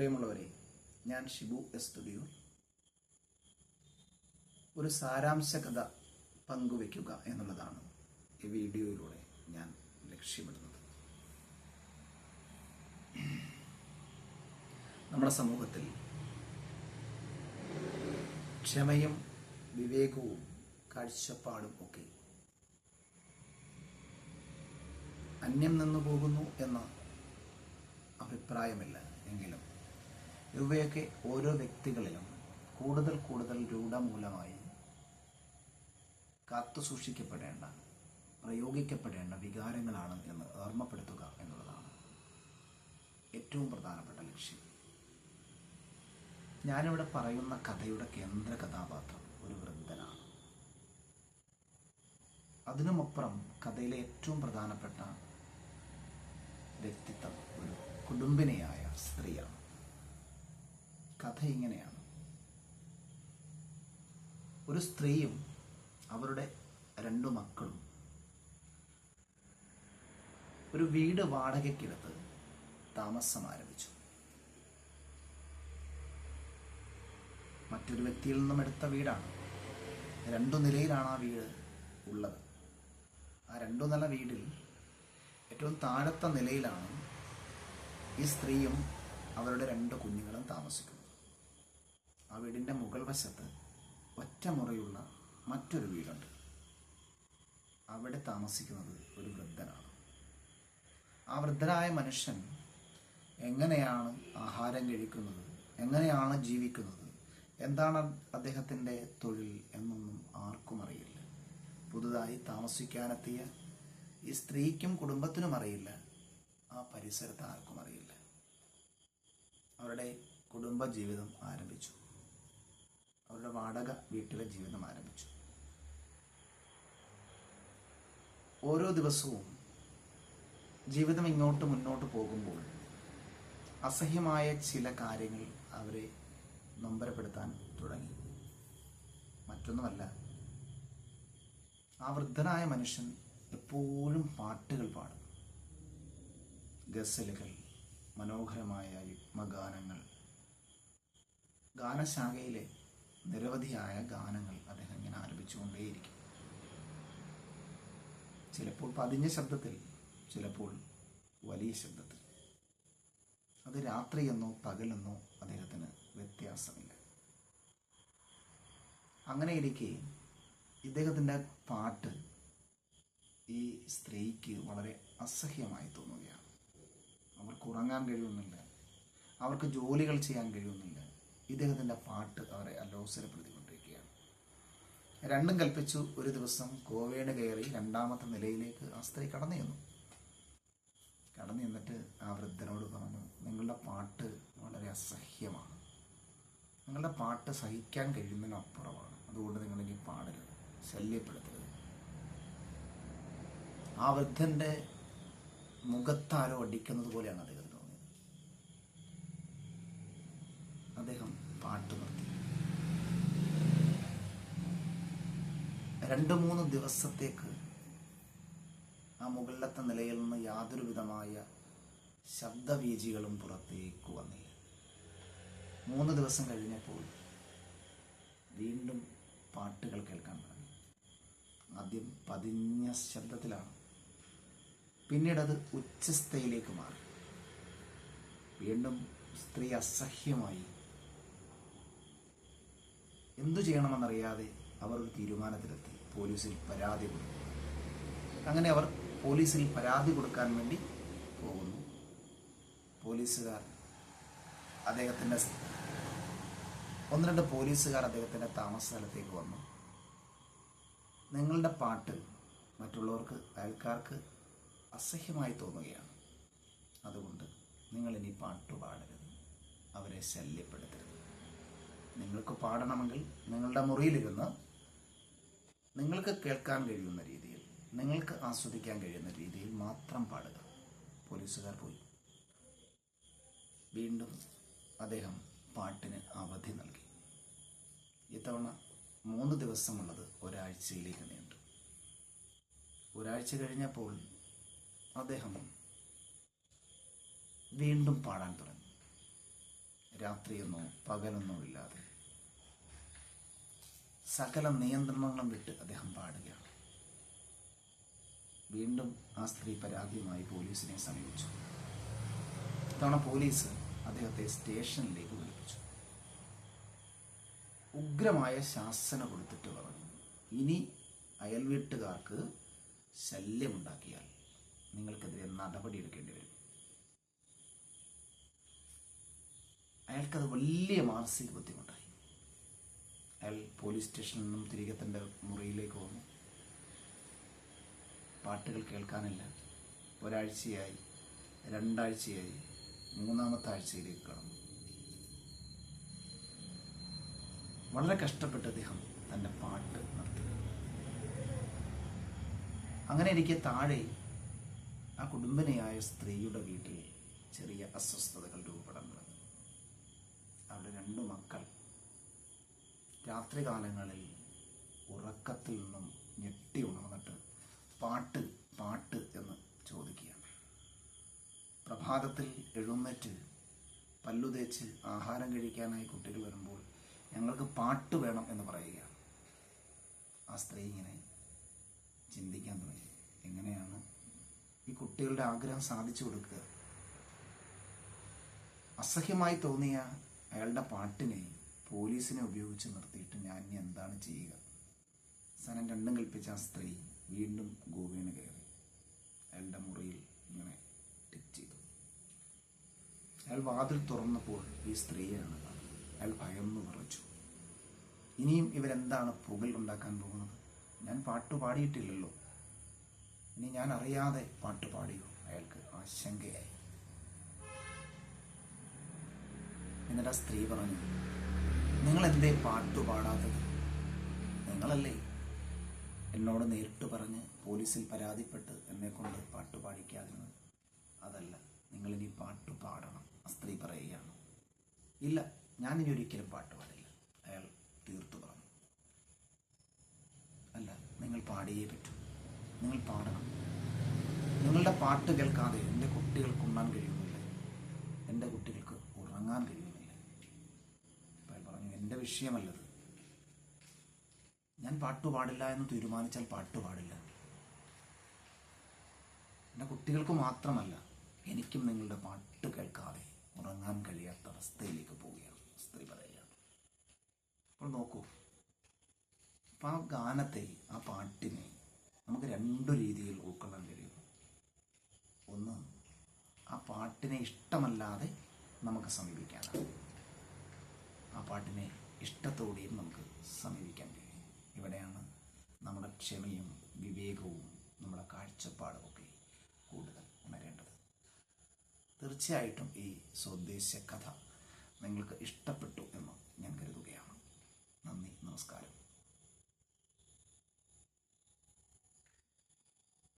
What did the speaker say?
പ്രിയമുള്ളവരെ ഞാൻ ഷിബു എസ് തുടിയൂർ ഒരു സാരാംശ കഥ പങ്കുവയ്ക്കുക എന്നുള്ളതാണ് ഈ വീഡിയോയിലൂടെ ഞാൻ ലക്ഷ്യമിടുന്നത്. നമ്മുടെ സമൂഹത്തിൽ ക്ഷമയും വിവേകവും കാഴ്ചപ്പാടും ഒക്കെ അന്യം നിന്നു പോകുന്നു എന്ന അഭിപ്രായമില്ല എങ്കിലും ഇവയൊക്കെ ഓരോ വ്യക്തികളിലും കൂടുതൽ കൂടുതൽ രൂഢമൂലമായി കാത്തു സൂക്ഷിക്കപ്പെടേണ്ട പ്രയോഗിക്കപ്പെടേണ്ട വികാരങ്ങളാണ് എന്ന് ഓർമ്മപ്പെടുത്തുക എന്നുള്ളതാണ് ഏറ്റവും പ്രധാനപ്പെട്ട ലക്ഷ്യം. ഞാനിവിടെ പറയുന്ന കഥയുടെ കേന്ദ്ര കഥാപാത്രം ഒരു വൃദ്ധനാണ്. അതിനുമപ്പുറം കഥയിലെ ഏറ്റവും പ്രധാനപ്പെട്ട വ്യക്തിത്വം ഒരു കുടുംബിനിയായ സ്ത്രീയാണ്. കഥ ഇങ്ങനെയാണ്. ഒരു സ്ത്രീയും അവരുടെ രണ്ടു മക്കളും ഒരു വീട് വാടകയ്ക്കെടുത്ത് താമസം ആരംഭിച്ചു. മറ്റൊരു വ്യക്തിയിൽ നിന്നും എടുത്ത വീടാണ്. രണ്ടു നിലയിലാണ് ആ വീട് ഉള്ളത്. ആ രണ്ടു നില വീടിൽ ഏറ്റവും താഴത്തെ നിലയിലാണ് ഈ സ്ത്രീയും അവരുടെ രണ്ട് കുഞ്ഞുങ്ങളും താമസിക്കുന്നത്. ആ വീടിന്റെ മുകൾ വശത്ത് ഒറ്റമുറിയുള്ള മറ്റൊരു വീടുണ്ട്. അവിടെ താമസിക്കുന്നത് ഒരു വൃദ്ധനാണ്. ആ വൃദ്ധനായ മനുഷ്യൻ എങ്ങനെയാണ് ആഹാരം കഴിക്കുന്നത്? എങ്ങനെയാണ് ജീവിക്കുന്നത്? എന്താണ് അദ്ദേഹത്തിന്റെ തൊഴിൽ എന്നൊന്നും ആർക്കും അറിയില്ല. പുതുതായി താമസിക്കാനെത്തിയ ഈ സ്ത്രീക്കും കുടുംബത്തിനും അറിയില്ല. ആ പരിസരത്ത് ആർക്കും അറിയില്ല. അവരുടെ കുടുംബ ജീവിതം ആരംഭിച്ചു. അവരുടെ വാടക വീട്ടിലെ ജീവിതം ആരംഭിച്ചു. ഓരോ ദിവസവും ജീവിതം ഇങ്ങോട്ട് മുന്നോട്ട് പോകുമ്പോൾ അസഹ്യമായ ചില കാര്യങ്ങൾ അവരെ നൊമ്പരപ്പെടുത്താൻ തുടങ്ങി. മറ്റൊന്നുമല്ല ആ വൃദ്ധനായ മനുഷ്യൻ എപ്പോഴും പാട്ടുകൾ പാടും. ഗസലുകൾ മനോഹരമായ യുഗ്മഗാനങ്ങൾ. ഗാനശാഖയിലെ നിരവധിയായ ഗാനങ്ങൾ അദ്ദേഹം ഇങ്ങനെ ആലപിച്ചുകൊണ്ടേയിരിക്കും ചിലപ്പോൾ പതിഞ്ഞ ശബ്ദത്തിൽ ചിലപ്പോൾ വലിയ ശബ്ദത്തിൽ. അത് രാത്രിയെന്നോ പകലെന്നോ അദ്ദേഹത്തിന് വ്യത്യാസമില്ല. അങ്ങനെ ഇരിക്കെ ഇദ്ദേഹത്തിന്റെ പാട്ട് ഈ സ്ത്രീക്ക് വളരെ അസഹ്യമായി തോന്നുകയാണ്. അവർക്ക് ഉറങ്ങാൻ കഴിയുന്നില്ല. അവർക്ക് ജോലികൾ ചെയ്യാൻ കഴിയുന്നില്ല. ഇദ്ദേഹത്തിന്റെ പാട്ട് അവരെ അലോസരപ്പെടുത്തിക്കൊണ്ടിരിക്കുകയാണ് രണ്ടും കൽപ്പിച്ചു ഒരു ദിവസം കോവേണ് കയറി രണ്ടാമത്തെ നിലയിലേക്ക് ആ സ്ത്രീ കടന്നു ചെന്നു. കടന്നു ചെന്നിട്ട് ആ വൃദ്ധനോട് പറഞ്ഞു നിങ്ങളുടെ പാട്ട് വളരെ അസഹ്യമാണ്. നിങ്ങളുടെ പാട്ട് സഹിക്കാൻ കഴിയുന്നതിനപ്പുറമാണ്. അതുകൊണ്ട് ഇനി പാടരുത് ശല്യപ്പെടുത്തരുത്. ആ വൃദ്ധന്റെ മുഖത്താരോ അടിക്കുന്നത് പോലെയാണ് അദ്ദേഹം അദ്ദേഹം പാട്ട് നിർത്തി രണ്ട് മൂന്ന് ദിവസത്തേക്ക് ആ മുകളിലത്തെ നിലയിൽ നിന്ന് യാതൊരു വിധമായ ശബ്ദവീജികളും പുറത്തേക്ക് വന്നില്ല. മൂന്ന് ദിവസം കഴിഞ്ഞപ്പോൾ വീണ്ടും പാട്ടുകൾ കേൾക്കാൻ തുടങ്ങി. ആദ്യം പതിഞ്ഞ ശബ്ദത്തിലാണ്. പിന്നീട് അത് ഉച്ചസ്ഥയിലേക്ക് മാറി. വീണ്ടും സ്ത്രീ അസഹ്യമായി എന്തു ചെയ്യണമെന്നറിയാതെ അവർ ഒരു തീരുമാനത്തിലെത്തി. പോലീസിൽ പരാതി കൊടുത്തു. അങ്ങനെ അവർ പോലീസിൽ പരാതി കൊടുക്കാൻ വേണ്ടി പോകുന്നു. പോലീസുകാർ അദ്ദേഹത്തിന്റെ ഒന്ന് രണ്ട് പോലീസുകാർ അദ്ദേഹത്തിന്റെ താമസ സ്ഥലത്തേക്ക് വന്നു. നിങ്ങളുടെ പാട്ട് മറ്റുള്ളവർക്ക് അയൽക്കാർക്ക് അസഹ്യമായി തോന്നുകയാണ്. അതുകൊണ്ട് നിങ്ങളിനി പാട്ടുപാടരുത്. പാട്ട് പാടരുത് അവരെ ശല്യപ്പെടുത്തരുത്. നിങ്ങൾക്ക് പാടണമെങ്കിൽ നിങ്ങളുടെ മുറിയിലിരുന്ന് നിങ്ങൾക്ക് കേൾക്കാൻ കഴിയുന്ന രീതിയിൽ നിങ്ങൾക്ക് ആസ്വദിക്കാൻ കഴിയുന്ന രീതിയിൽ മാത്രം പാടുക. പോലീസുകാർ പോയി. വീണ്ടും അദ്ദേഹം പാട്ടിന് അവധി നൽകി. ഇത്തവണ മൂന്ന് ദിവസമുള്ളത് ഒരാഴ്ചയിലേക്ക് നീണ്ടു. ഒരാഴ്ച കഴിഞ്ഞപ്പോൾ അദ്ദേഹം വീണ്ടും പാടാൻ തുടങ്ങി. രാത്രിയൊന്നോ പകലൊന്നോ ഇല്ലാതെ സകല നിയന്ത്രണങ്ങളും വിട്ട് അദ്ദേഹം പാടുകയാണ്. വീണ്ടും ആ സ്ത്രീ പരാതിയുമായി പോലീസിനെ സമീപിച്ചു. ഇത്തവണ പോലീസ് അദ്ദേഹത്തെ സ്റ്റേഷനിലേക്ക് വിളിപ്പിച്ചു. ഉഗ്രമായ ശാസന കൊടുത്തിട്ട് പറഞ്ഞു ഇനി അയൽവീട്ടുകാർക്ക് ശല്യമുണ്ടാക്കിയാൽ നിങ്ങൾക്കെതിരെ നടപടിയെടുക്കേണ്ടി വരും. അയാൾക്കത് വലിയ മാനസിക ബുദ്ധിമുട്ടായി. അയാൾ പോലീസ് സ്റ്റേഷനിൽ നിന്നും തിരികെ തന്റെ മുറിയിലേക്ക് വന്നു. പാട്ടുകൾ കേൾക്കാനില്ല. ഒരാഴ്ചയായി രണ്ടാഴ്ചയായി മൂന്നാമത്തെ ആഴ്ചയിലേക്ക് കടന്നു. വളരെ കഷ്ടപ്പെട്ട് അദ്ദേഹം തന്റെ പാട്ട് നിർത്തി അങ്ങനെ എനിക്ക് താഴെ ആ കുടുംബനയായ സ്ത്രീയുടെ വീട്ടിൽ ചെറിയ അസ്വസ്ഥതകൾ രൂപപ്പെടാൻ തുടങ്ങി. അവരുടെ രണ്ടു മക്കൾ രാത്രികാലങ്ങളിൽ ഉറക്കത്തിൽ നിന്നും ഞെട്ടി ഉണർന്നിട്ട് പാട്ട് പാട്ട് എന്ന് ചോദിക്കുകയാണ്. പ്രഭാതത്തിൽ എഴുന്നേറ്റ് പല്ലു തേച്ച് ആഹാരം കഴിക്കാനായി കുട്ടികൾ വരുമ്പോൾ ഞങ്ങൾക്ക് പാട്ട് വേണം എന്ന് പറയുകയാണ്. ആ സ്ത്രീ ഇങ്ങനെ ചിന്തിക്കാൻ തുടങ്ങി. എങ്ങനെയാണ് ഈ കുട്ടികളുടെ ആഗ്രഹം സാധിച്ചു കൊടുക്കുക? അസഹ്യമായി തോന്നിയ അയാളുടെ പാട്ടിനെ പോലീസിനെ ഉപയോഗിച്ച് നിർത്തിയിട്ട് ഞാൻ ഇനി എന്താണ് ചെയ്യുക? സനം രണ്ടും കൽപ്പിച്ച ആ സ്ത്രീ വീണ്ടും ഗോവീണ് കയറി. അയാളുടെ മുറിയിൽ ഇങ്ങനെ ടിക് ചെയ്തു. അയാൾ വാതിൽ തുറന്നപ്പോൾ ഈ സ്ത്രീയാണ് അയാൾ ഭയന്ന് വിറച്ചു. ഇനിയും ഇവരെന്താണ് പുകൽ ഉണ്ടാക്കാൻ പോകുന്നത്? ഞാൻ പാട്ട് പാടിയിട്ടില്ലല്ലോ. ഇനി ഞാൻ അറിയാതെ പാട്ട് പാടിയോ? അയാൾക്ക് ആശങ്കയായി. എന്നിട്ട് ആ സ്ത്രീ പറഞ്ഞു നിങ്ങൾ എന്തേ പാട്ട് പാടാത്തത്? നിങ്ങളല്ലേ എന്നോട് നേരിട്ട് പറഞ്ഞ് പോലീസിൽ പരാതിപ്പെട്ട് എന്നെ കൊണ്ട് പാട്ട് പാടിക്കാതിരുന്നത്? അതല്ല നിങ്ങളിനി പാട്ട് പാടണം സ്ത്രീ പറയുകയാണ്. ഇല്ല ഞാനിനി ഒരിക്കലും പാട്ട് പാടില്ല. അയാൾ തീർത്തു പറഞ്ഞു. അല്ല നിങ്ങൾ പാടിയേ പറ്റൂ. നിങ്ങൾ പാടണം. നിങ്ങളുടെ പാട്ട് കേൾക്കാതെ എന്റെ കുട്ടികൾക്ക് ഉണ്ണാൻ കഴിയുന്നില്ല. എന്റെ കുട്ടികൾക്ക് ഉറങ്ങാൻ പറഞ്ഞു എന്റെ വിഷയമല്ലത്. ഞാൻ പാട്ട് പാടില്ല എന്ന് തീരുമാനിച്ചാൽ പാട്ട് പാടില്ല. എന്റെ കുട്ടികൾക്ക് മാത്രമല്ല എനിക്കും നിങ്ങളുടെ പാട്ട് കേൾക്കാതെ ഉറങ്ങാൻ കഴിയാത്ത അവസ്ഥയിലേക്ക് പോവുകയാണ്. സ്ത്രീ പറയുകയാണ്. അപ്പോൾ നോക്കൂ അപ്പം ആ ഗാനത്തെ ആ പാട്ടിനെ നമുക്ക് രണ്ടു രീതിയിൽ ഉൾക്കൊള്ളാൻ കഴിയും. ഒന്ന് ആ പാട്ടിനെ ഇഷ്ടമല്ലാതെ നമുക്ക് സമീപിക്കാനാണ്. ആ പാട്ടിനെ ഇഷ്ടത്തോടെയും നമുക്ക് സമീപിക്കാൻ കഴിയും. ഇവിടെയാണ് നമ്മുടെ ക്ഷമയും വിവേകവും നമ്മുടെ കാഴ്ചപ്പാടും ഒക്കെ കൂടുതൽ ഉണരേണ്ടത്. തീർച്ചയായിട്ടും ഈ സ്വദേശ കഥ നിങ്ങൾക്ക് ഇഷ്ടപ്പെട്ടു എന്ന് ഞാൻ കരുതുകയാണ്. നന്ദി നമസ്കാരം.